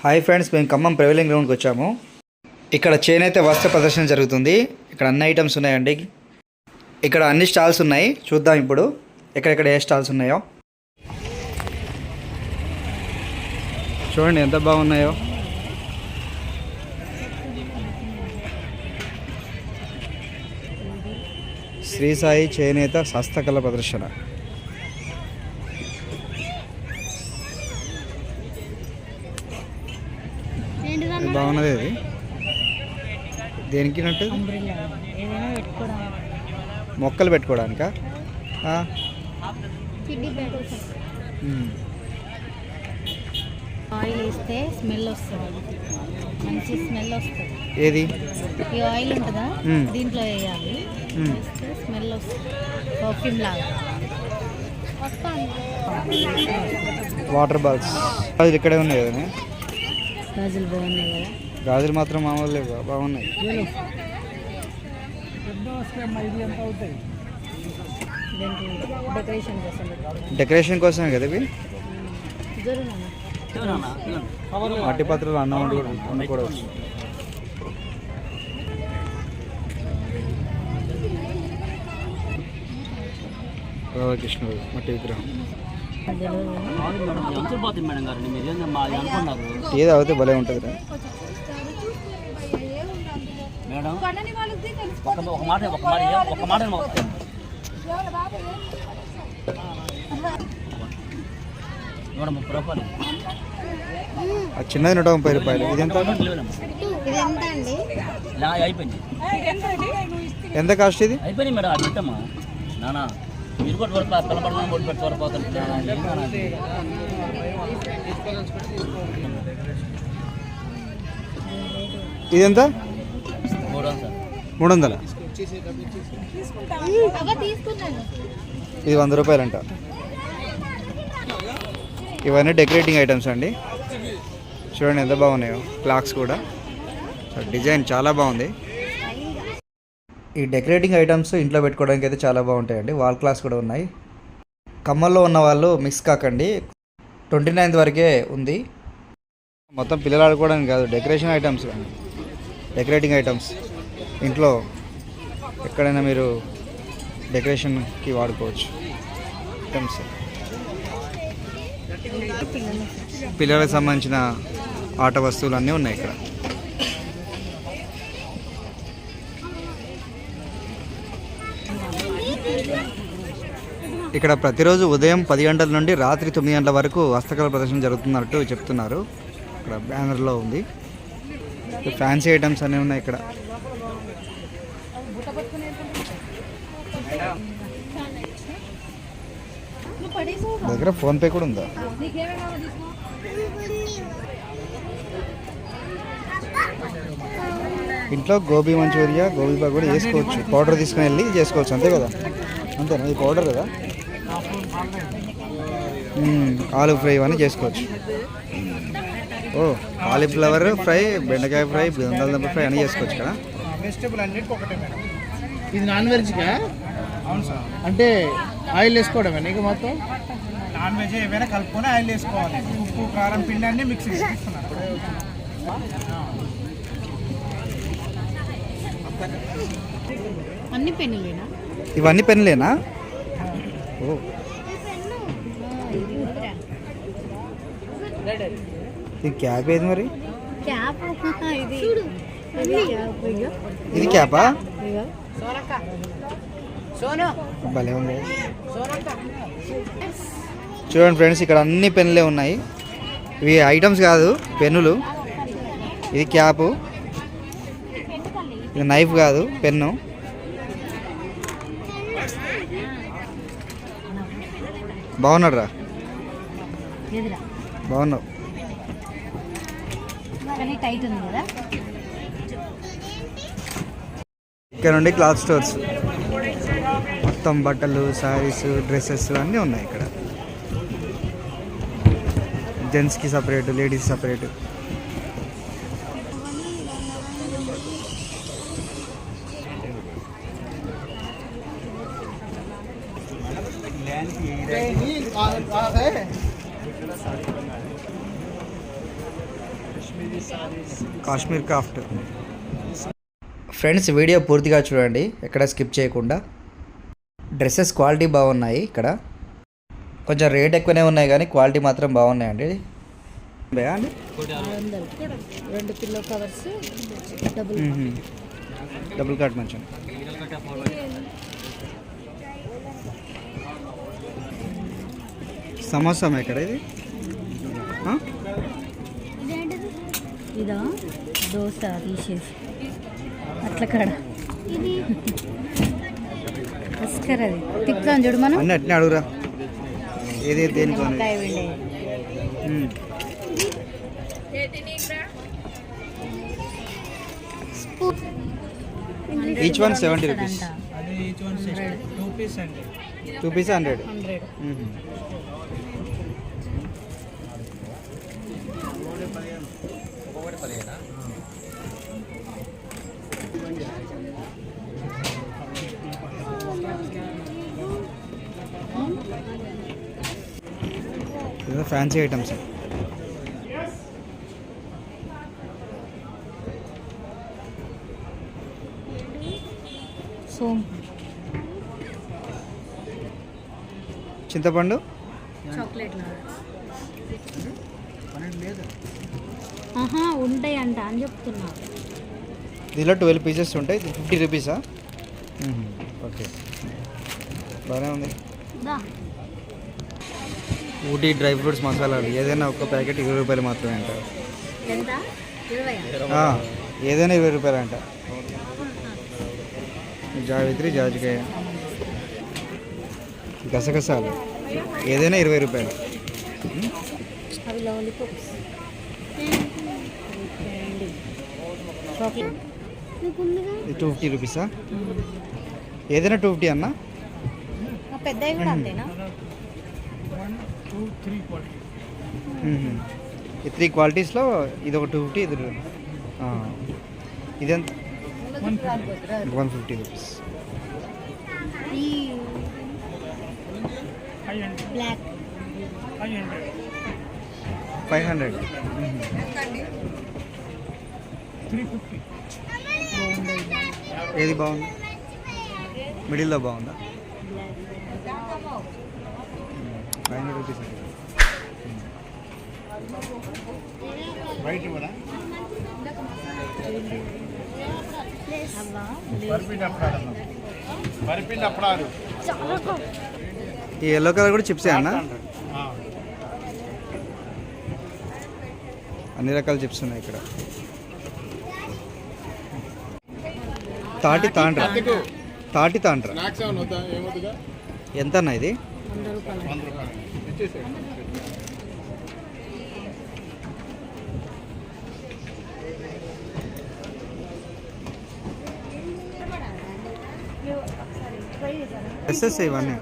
Hi friends మేము ఖమ్మం ప్రివెలింగ్ గ్రౌండ్కి వచ్చాము. ఇక్కడ చేనేత వస్త్ర ప్రదర్శన జరుగుతుంది. ఇక్కడ అన్ని ఐటమ్స్ ఉన్నాయండి. ఇక్కడ అన్ని స్టాల్స్ ఉన్నాయి. చూద్దాం ఇప్పుడు. ఎక్కడెక్కడ ఏ స్టాల్స్ ఉన్నాయో. చూడండి ఎంత బాగున్నాయో. శ్రీ సాయి చేనేత హస్తకళ ప్రదర్శన ఇది బాగున్నది ఇది దేనికి మొక్కలు పెట్టుకోవడానికా. ఆయిల్ వేస్తే స్మెల్ వస్తుంది. మంచి స్మెల్ వస్తుంది. ఏది? ఈ ఆయిల్ ఉంటుందా. దీంట్లో వేయాలి. స్మెల్ వస్తుంది. పర్ఫ్యూమ్ లాగా. Water balls. గాజులు ఇక్కడే ఉన్నాయి కదా గాజులు బాగున్నాయి కదా? గాజులు మాత్రం మామూలు లేవు బాగున్నాయి. డెకరేషన్ కోసం పెట్టుకోవడం. డెకరేషన్ కోసమే కదా ఇవి. మట్టి పాత్రలు అన్నం వండు కూడా వండుకోవచ్చు రాధాకృష్ణుడు మట్టి విగ్రహం. ఏంది టీ తాగితే భలే ఉంటుంది. మేడం ఒక మాట ఒక మాట ఏ- ఒక మాట. నూట ముప్పై రూపాయలు. ఆ చిన్నది నూట ముప్పై రూపాయలు. ఇది ఎంత? అయిపోయింది. ఎంత కాస్ట్ ఇది? అయిపోయింది మేడం అది పెట్టమ్మా. నానా. మీరు కూడా వరకు పిల్లపడదాం బొట్టు పెట్టి త్వరపోతుంది ఇది ఎంత మూడు వందలు ఇది వంద రూపాయలు అంట ఇవన్నీ డెకరేటింగ్ ఐటమ్స్ అండి. చూడండి ఎంత బాగున్నాయో. క్లాక్స్ కూడా. డిజైన్ చాలా బాగుంది. ఈ డెకరేటింగ్ ఐటమ్స్ ఇంట్లో పెట్టుకోవడానికి అయితే చాలా బాగుంటాయండి. వాల్ క్లాస్ కూడా ఉన్నాయి. కమ్మల్లో ఉన్న వాళ్ళు మిక్స్ కాకండి. ట్వంటీ నైన్త్ వరకే ఉంది. మొత్తం పిల్లలు ఆడుకోవడానికి కాదు డెకరేషన్ ఐటమ్స్ కానీ డెకరేటింగ్ ఐటమ్స్ ఇంట్లో ఎక్కడైనా మీరు డెకరేషన్కి వాడుకోవచ్చు. ఐటమ్స్ పిల్లలకు సంబంధించిన ఆట వస్తువులు అన్నీ ఉన్నాయి ఇక్కడ. ఇక్కడ ప్రతిరోజు ఉదయం పది గంటల నుండి రాత్రి తొమ్మిది గంటల వరకు హస్తకళ ప్రదర్శన జరుగుతున్నట్టు చెప్తున్నారు. ఇక్కడ బ్యానర్లో ఉంది. ఫ్యాన్సీ ఐటమ్స్ అన్నీ ఉన్నాయి ఇక్కడ. దగ్గర ఫోన్పే కూడా ఉందా? ఇంట్లో గోబీ మంచూరియా గోబీ కూడా చేసుకోవచ్చు. పౌడర్ తీసుకుని వెళ్ళి చేసుకోవచ్చు. అంతే కదా? అంతేనా? ఇది పౌడర్ కదా? ఆలు ఫ్రై ఇవన్నీ చేసుకోవచ్చు. ఓ కాలీఫ్లవర్ ఫ్రై బెండకాయ ఫ్రై బంగాళదుంప ఫ్రై అన్నీ చేసుకోవచ్చు కదా? వెజిటబుల్ అన్నిటికీ ఒకటే మేడం. ఇది నాన్ వెజ్గా అవును సార్. అంటే ఆయిల్ వేసుకోవడమే నీకు మొత్తం? నాన్ వెజ్ ఏవైనా కలుపుకొని ఆయిల్ వేసుకోవాలి. ఉప్పు కారం పిండి అన్ని మిక్స్ చేసుకున్నారు అన్ని పెన్నులేనా? ఇవన్నీ పెన్నులేనా? ఓ ఇది క్యాప్ ఏది మరి? క్యాప్ ఇది ఇది క్యాప్? భలే ఉంది. చూడండి ఫ్రెండ్స్ ఇక్కడ అన్ని పెన్నులే ఉన్నాయి. ఇవి ఐటమ్స్ కాదు పెన్నులు. ఇది క్యాపు. ఇది నైఫ్ కాదు పెన్ను. బాగున్నాడు రా ఎదురా బాగున్నావు ఇక్కడ నుండి క్లాత్ స్టోర్స్. మొత్తం బట్టలు శారీస్ డ్రెస్సెస్ అన్నీ ఉన్నాయి ఇక్కడ. జెంట్స్కి separate ladies separate Kashmir craft. Friends video పూర్తిగా చూడండి ఎక్కడ స్కిప్ చేయకుండా. డ్రెస్సెస్ క్వాలిటీ బాగున్నాయి ఇక్కడ. కొంచెం రేట్ ఎక్కువనే ఉన్నాయి కానీ క్వాలిటీ మాత్రం బాగున్నాయండి. అండి? ఆరు వందలు రెండు పిల్లో కవర్స్ డబుల్ కట్ మంచి. సమోసా మేకర్ ఇది? ఆ? ఇదా దోశ తీసేసి. అట్ల కాడ అస్కర్ అది. తిప్పుతాం చూడు మనం. అన్నీ అట్నే అడుగురా. ఏది దేనికి. Each one seventy rupees each one two pieces అండి టూ పీస్ హండ్రెడ్ హండ్రెడ్ ఇదో ఫ్యాన్సీ ఐటమ్స్ చింతపండు? చాక్లెట్ ఆహా ఉంటాయి అంట అని చెప్తున్నా. దీనిలో ట్వెల్వ్ పీసెస్ ఉంటాయి. ఫిఫ్టీ రూపీసా? ఓకే. బాగానే ఉంది. ఊటీ డ్రై ఫ్రూట్స్ మసాలాలు ఏదైనా ఒక్క ప్యాకెట్ ఇరవై రూపాయలు మాత్రమే అంట. ఎంత? ఇరవై ఆ, ఏదైనా ఇరవై రూపాయలు అంట జావిత్రి జాజికాయ. గసగసాలు ఏదైనా ఇరవై రూపాయలు. టూ ఫిఫ్టీ రూపీసా? ఏదైనా టూ ఫిఫ్టీ అన్నా? పెద్దవి కూడా అంతేనా. ఈ త్రీ క్వాలిటీస్లో ఇది ఒక టూ ఫిఫ్టీ ఇది. ఇదెంత? వన్ ఫిఫ్టీ రూపీస్ ఈ five hundred black. Five hundred. Three fifty ఏది బాగుంది? మిడిల్లో బాగుందా? ఫైవ్ హండ్రెడ్ రూపీస్ బయట కూడా వరిపిండి అప్పడాలు. వరిపిండి అప్పడాలు ఈ ఎల్లో కలర్ కూడా చిప్సే అన్న? అన్ని రకాల చిప్స్ ఉన్నాయి ఇక్కడ. తాటి తాండ్ర. తాటి తాండ్ర. ఎంత అన్న ఇది ఎస్ఎస్ ఇవన్నీ